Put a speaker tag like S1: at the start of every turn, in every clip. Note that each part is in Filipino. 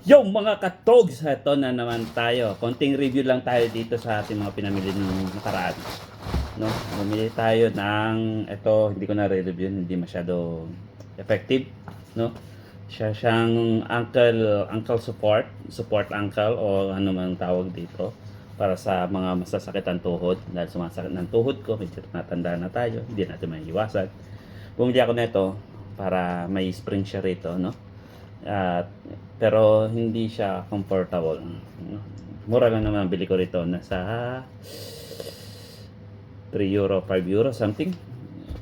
S1: Yo mga katogs, ito na naman tayo. Konting review lang tayo dito sa ating mga pinamili ng nakaraan. No, bumili tayo ng ito, hindi ko na re-review, hindi masyado effective, no? Siya siyang ankle ankle support, support ankle o ano man tawag dito para sa mga masasakit ang tuhod dahil sumasakit ng tuhod ko, medyo natanda na tayo, hindi natin maiiwasan. Bumili ako nito para may spring siya rito, no? At pero hindi siya comfortable. Mura lang naman bili ko rito. Nasa 3 euro, 5 euro, something.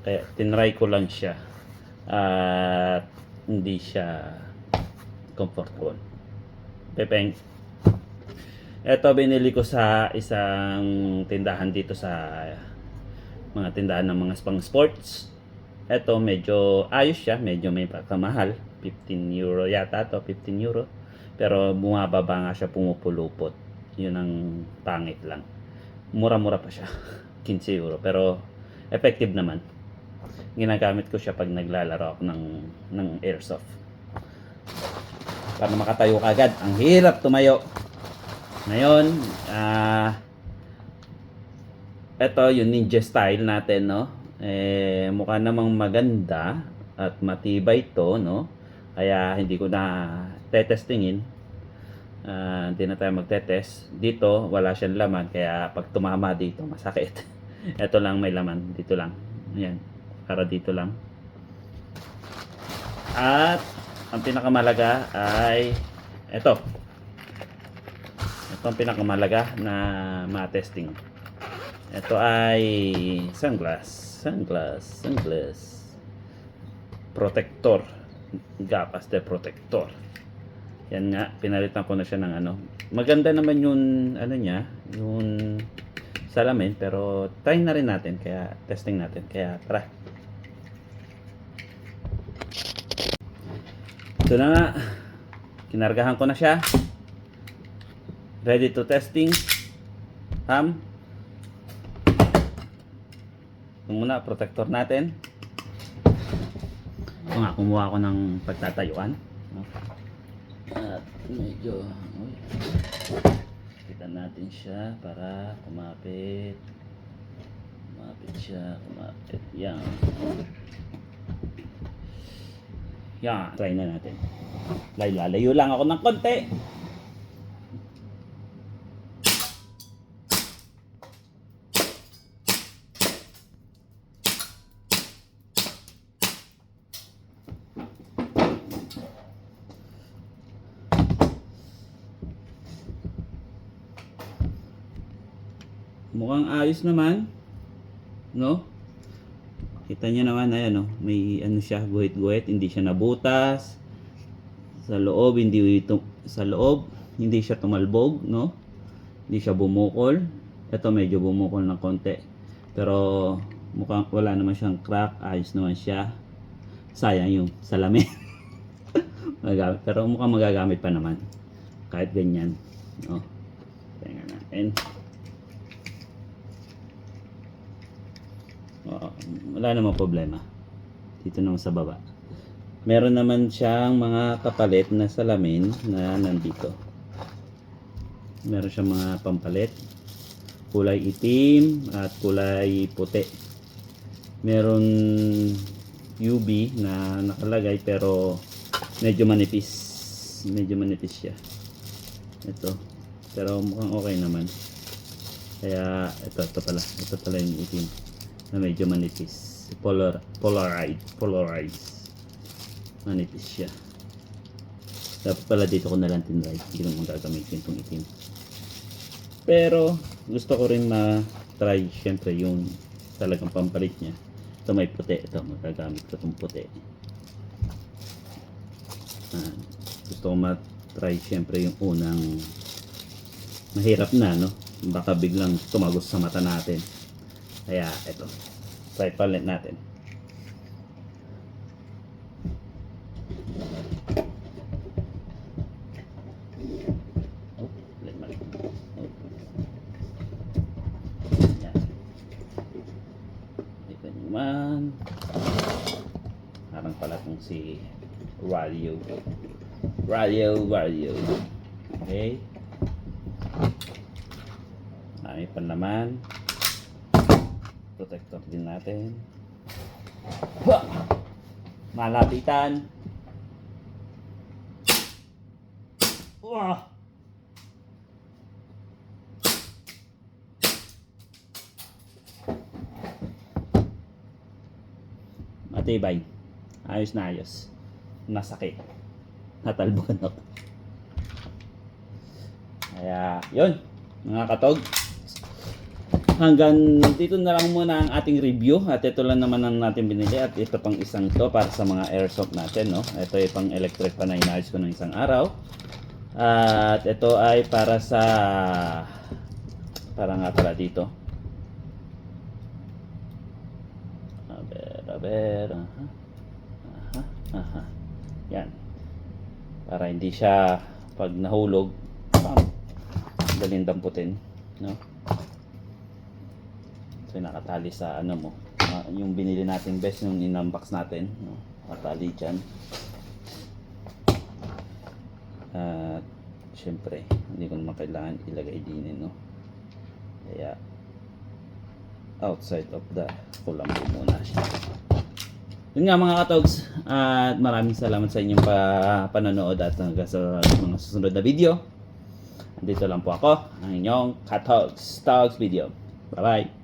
S1: Kaya tinry ko lang siya. At hindi siya comfortable. Pepeng. Ito binili ko sa isang tindahan dito sa mga tindahan ng mga pang sports. Ito medyo ayos siya, medyo may pagkamahal. 15 euro yata to 15 euro. Pero bumababa nga siya, pumupulupot. Yun ang pangit lang. Mura-mura pa siya. 15 euro. Pero effective naman. Ginagamit ko siya pag naglalaro ako ng, ng airsoft. Para makatayo ka agad. Ang hirap tumayo. Ngayon, ah ito yung ninja style natin, no? Eh, mukha namang maganda at matibay to, no? Kaya hindi ko na tetestingin. Ah, hindi na tayo magtetest. Dito, wala siyang laman. Kaya pag tumama dito, masakit. ito lang may laman. Dito lang. Ayan. Para dito lang. At, ang pinakamalaga ay ito. Ito ang pinakamalaga na ma-testing. Ito ay sunglass. Sunglass. Sunglass. Protector. Gapas de protector. Yan nga, pinalitan ko na siya ng ano. Maganda naman yung ano niya, yung salamin, pero try na rin natin, kaya testing natin. Kaya tara. Ito na nga. Kinargahan ko na siya. Ready to testing. Ham. Ito muna, protector natin. Ito nga, kumuha ako ng pagtatayuan. At medyo, uy, kita natin siya para kumapit. Kumapit siya, kumapit. Yan. Yan, try na natin. Lay, lalayo lang ako ng konti. Mukhang ayos naman. No? Kita niyo naman, ayan no, may ano siya, guhit-guhit, hindi siya nabutas. Sa loob, hindi ito, sa loob, hindi siya tumalbog, no? Hindi siya bumukol. Ito medyo bumukol ng konti. Pero mukhang wala naman siyang crack, ayos naman siya. Sayang yung salamin. magagamit. Pero mukhang magagamit pa naman. Kahit ganyan. No? Tingnan natin. Wala namang problema. Dito naman sa baba. Meron naman siyang mga kapalit na salamin na nandito. Meron siyang mga pampalit. Kulay itim at kulay puti. Meron UV na nakalagay pero medyo manipis. Medyo manipis siya. Ito. Pero mukhang okay naman. Kaya ito, ito pala. Ito pala yung itim na medyo manipis. Polar, polarized. Polarized. Manipis siya. Dapat pala dito ko na lang tinry. Hindi ko naman gagamitin itong itim. Pero gusto ko rin ma-try syempre yung talagang pampalit niya. Ito may puti. Ito magagamit ko itong puti. Ah, gusto ko ma-try syempre yung unang mahirap na no. Baka biglang tumagos sa mata natin. Kaya ito. Try palit natin. Naman. Parang pala kung si Walio. Radio, radio. Okay. Ay, pa naman. Protector din natin. Hua! Malapitan. Matibay. Ayos na ayos. Nasakit. Natalbukan ako. Kaya, yun. Mga katog. Hanggang dito na lang muna ang ating review. At ito lang naman ang natin binili. At ito pang isang to para sa mga airsoft natin. No? Ito ay pang electric pa na inayos ko ng isang araw. At ito ay para sa... Para nga pala dito. A ver, a ver. Aha. Aha. Aha. Yan. Para hindi siya pag nahulog, pam, daling damputin. No? So, nakatali sa ano mo. ah, yung binili natin best yung in-unbox natin. No? Nakatali dyan. At syempre, hindi ko naman kailangan ilagay din no. Kaya outside of the kulambo muna siya. Yun nga mga katogs, at maraming salamat sa inyong pa panonood at hanggang sa mga susunod na video. Dito lang po ako, ang inyong Katogs Talks video. Bye-bye!